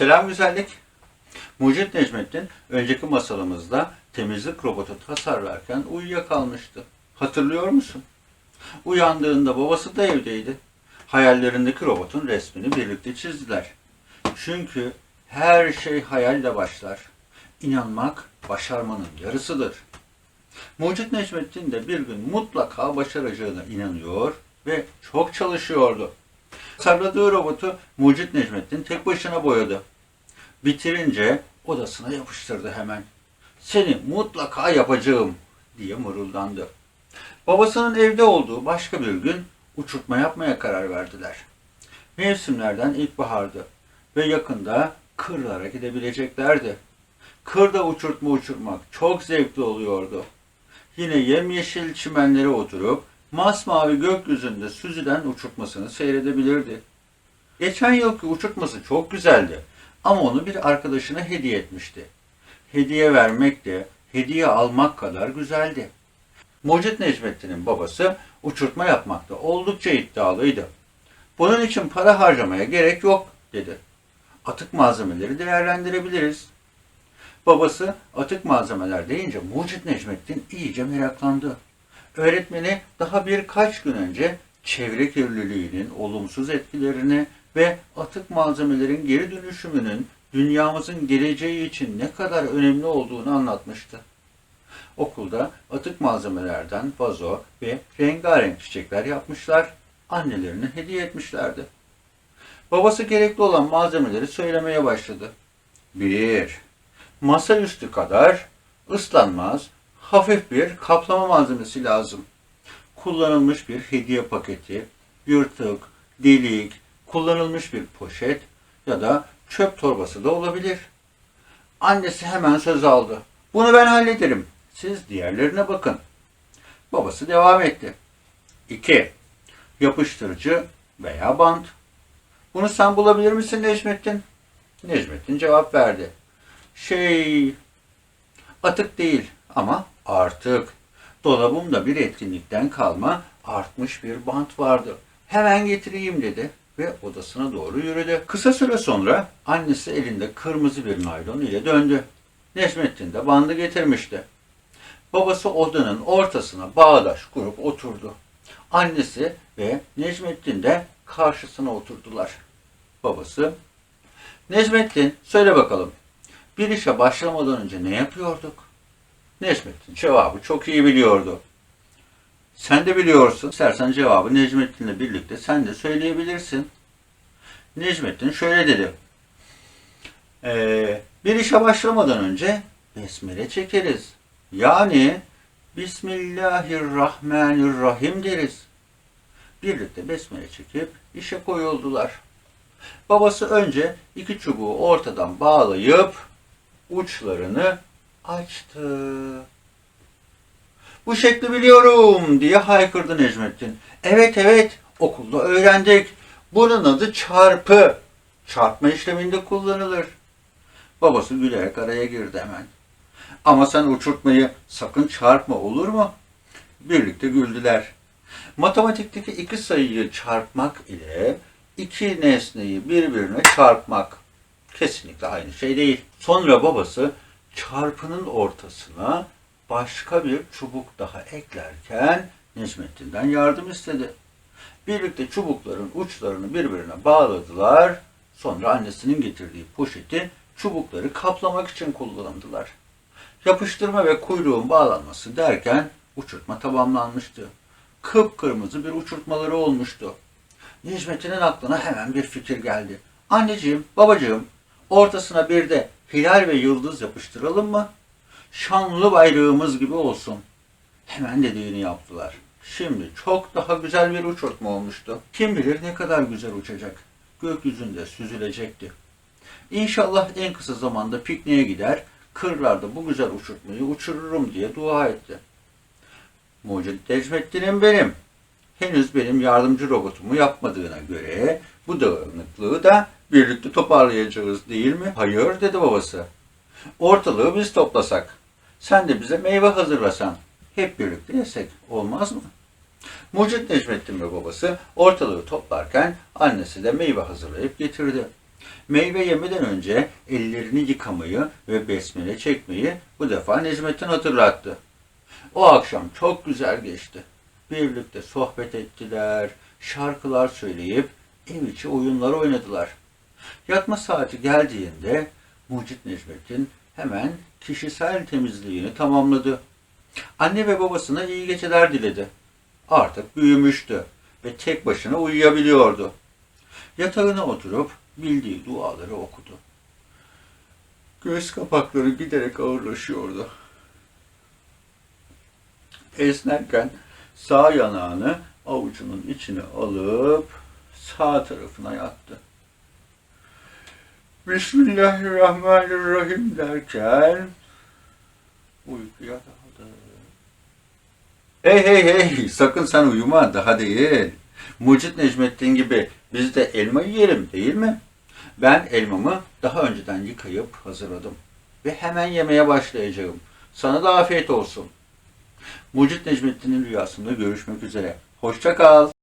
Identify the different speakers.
Speaker 1: Selam güzellik. Mucit Necmettin önceki masalımızda temizlik robotu tasarlarken uyuyakalmıştı. Hatırlıyor musun? Uyandığında babası da evdeydi. Hayallerindeki robotun resmini birlikte çizdiler. Çünkü her şey hayalle başlar. İnanmak başarmanın yarısıdır. Mucit Necmettin de bir gün mutlaka başaracağına inanıyor ve çok çalışıyordu. Tasarladığı robotu Mucit Necmettin tek başına boyadı. Bitirince odasına yapıştırdı hemen. Seni mutlaka yapacağım diye mırıldandı. Babasının evde olduğu başka bir gün uçurtma yapmaya karar verdiler. Mevsimlerden ilkbahardı ve yakında kırlara gidebileceklerdi. Kırda uçurtma uçurmak çok zevkli oluyordu. Yine yemyeşil çimenlere oturup masmavi gökyüzünde süzülen uçurtmasını seyredebilirdi. Geçen yılki uçurtması çok güzeldi ama onu bir arkadaşına hediye etmişti. Hediye vermek de hediye almak kadar güzeldi. Mucit Necmettin'in babası uçurtma yapmakta oldukça iddialıydı. Bunun için para harcamaya gerek yok dedi. Atık malzemeleri değerlendirebiliriz. Babası atık malzemeler deyince Mucit Necmettin iyice meraklandı. Öğretmeni daha birkaç gün önce çevre kirliliğinin olumsuz etkilerini ve atık malzemelerin geri dönüşümünün dünyamızın geleceği için ne kadar önemli olduğunu anlatmıştı. Okulda atık malzemelerden vazo ve rengarenk çiçekler yapmışlar, annelerine hediye etmişlerdi. Babası gerekli olan malzemeleri söylemeye başladı. 1. Masaüstü kadar ıslanmaz, hafif bir kaplama malzemesi lazım. Kullanılmış bir hediye paketi, yırtık, delik, kullanılmış bir poşet ya da çöp torbası da olabilir. Annesi hemen söz aldı. Bunu ben hallederim. Siz diğerlerine bakın. Babası devam etti. 2. Yapıştırıcı veya bant. Bunu sen bulabilir misin Necmettin? Necmettin cevap verdi. Şey, atık değil ama artık. Dolabımda bir etkinlikten kalma artmış bir bant vardı. Hemen getireyim dedi ve odasına doğru yürüdü. Kısa süre sonra annesi elinde kırmızı bir naylon ile döndü. Necmettin de bandı getirmişti. Babası odanın ortasına bağdaş kurup oturdu. Annesi ve Necmettin de karşısına oturdular. Babası, Necmettin söyle bakalım bir işe başlamadan önce ne yapıyorduk? Necmettin cevabı çok iyi biliyordu. Sen de biliyorsun. İstersen cevabı Necmettin'le birlikte sen de söyleyebilirsin. Necmettin şöyle dedi. Ee, bir işe başlamadan önce besmele çekeriz. Yani Bismillahirrahmanirrahim deriz. Birlikte besmele çekip işe koyuldular. Babası önce iki çubuğu ortadan bağlayıp uçlarını açtı. Bu şekli biliyorum diye haykırdı Necmettin. Evet evet okulda öğrendik. Bunun adı çarpı. Çarpma işleminde kullanılır. Babası gülerek araya girdi hemen. Ama sen uçurtmayı sakın çarpma olur mu? Birlikte güldüler. Matematikteki iki sayıyı çarpmak ile iki nesneyi birbirine çarpmak kesinlikle aynı şey değil. Sonra babası çarpının ortasına başka bir çubuk daha eklerken Necmettin'den yardım istedi. Birlikte çubukların uçlarını birbirine bağladılar. Sonra annesinin getirdiği poşeti çubukları kaplamak için kullandılar. Yapıştırma ve kuyruğun bağlanması derken uçurtma tamamlanmıştı. Kıpkırmızı bir uçurtmaları olmuştu. Necmettin'in aklına hemen bir fikir geldi. Anneciğim, babacığım, ortasına bir de hilal ve yıldız yapıştıralım mı? Şanlı bayrağımız gibi olsun. Hemen dediğini yaptılar. Şimdi çok daha güzel bir uçurtma olmuştu. Kim bilir ne kadar güzel uçacak. Gökyüzünde süzülecekti. İnşallah en kısa zamanda pikniğe gider, kırlarda bu güzel uçurtmayı uçururum diye dua etti. Mucit Necmettin'im benim. Henüz benim yardımcı robotumu yapmadığına göre bu dağınıklığı da birlikte toparlayacağız değil mi? Hayır dedi babası. Ortalığı biz toplasak. Sen de bize meyve hazırlasan. Hep birlikte yesek. Olmaz mı? Mucit Necmettin ve babası ortalığı toplarken annesi de meyve hazırlayıp getirdi. Meyve yemeden önce ellerini yıkamayı ve besmele çekmeyi bu defa Necmettin hatırlattı. O akşam çok güzel geçti. Birlikte sohbet ettiler, şarkılar söyleyip ev içi oyunlar oynadılar. Yatma saati geldiğinde Mucit Necmettin hemen kişisel temizliğini tamamladı. Anne ve babasına iyi geceler diledi. Artık büyümüştü ve tek başına uyuyabiliyordu. Yatağına oturup bildiği duaları okudu. Göz kapakları giderek ağırlaşıyordu. Esnerken sağ yanağını avucunun içine alıp sağ tarafına yattı. Bismillahirrahmanirrahim derken uykuya daldı. Hey hey hey sakın sen uyuma daha değil. Mucit Necmettin gibi biz de elma yiyelim değil mi? Ben elmamı daha önceden yıkayıp hazırladım. Ve hemen yemeye başlayacağım. Sana da afiyet olsun. Mucit Necmettin'in rüyasında görüşmek üzere. Hoşça kal.